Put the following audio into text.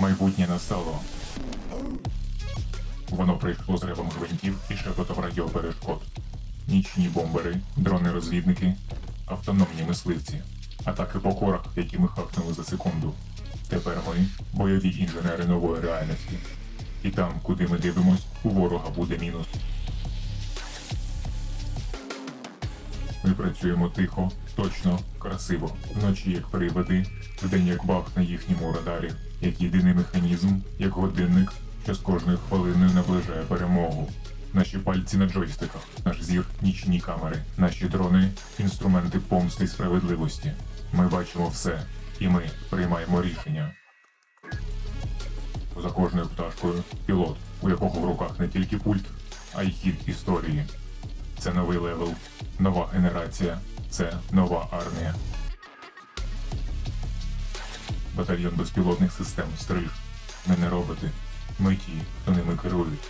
Майбутнє настало. Воно прийшло з ревом гвинтів і шепотом радіоперешкод. Нічні бомбери, дрони-розвідники, автономні мисливці, атаки по корах, які ми хакнули за секунду. Тепер ми бойові інженери нової реальності. І там, куди ми дивимось, у ворога буде мінус. Ми працюємо тихо, точно, красиво. Вночі як приводи, вдень як баг на їхньому радарі, як єдиний механізм, як годинник, що з кожною хвилиною наближає перемогу. Наші пальці на джойстиках, наш зір нічні камери, наші дрони інструменти помсти й справедливості. Ми бачимо все, і ми приймаємо рішення. За кожною пташкою пілот, у якого в руках не тільки пульт, а й хід історії. Це новий левел, нова генерація, це нова армія. Батальйон безпілотних систем Стриж. Ми не роботи. Ми ті, хто ними керують.